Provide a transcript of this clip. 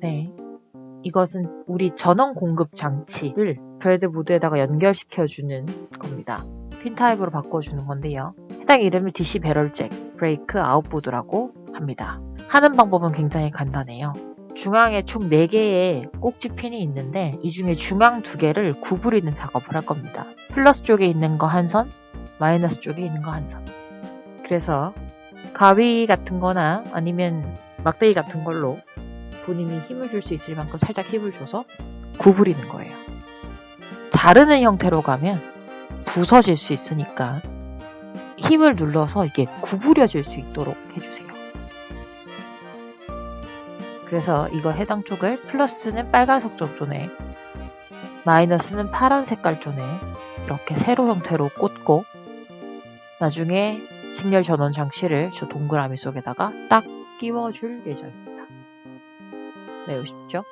네. 이것은 우리 전원 공급 장치를 브레드보드에다가 연결시켜주는 겁니다. 핀 타입으로 바꿔주는 건데요. 해당 이름을 DC 배럴 잭, 브레이크 아웃보드라고 합니다. 하는 방법은 굉장히 간단해요. 중앙에 총 4개의 꼭지 핀이 있는데 이 중에 중앙 두 개를 구부리는 작업을 할 겁니다. 플러스 쪽에 있는 거 한 선, 마이너스 쪽에 있는 거 한 선. 그래서 가위 같은 거나 아니면 막대기 같은 걸로 본인이 힘을 줄 수 있을 만큼 살짝 힘을 줘서 구부리는 거예요. 자르는 형태로 가면 부서질 수 있으니까 힘을 눌러서 이게 구부려질 수 있도록 해주세요. 그래서 이거 해당 쪽을 플러스는 빨간색 쪽존에 마이너스는 파란 색깔 존에 이렇게 세로 형태로 꽂고 나중에 직렬 전원 장치를 저 동그라미 속에다가 딱 끼워줄 예정입니다. 매우 쉽죠?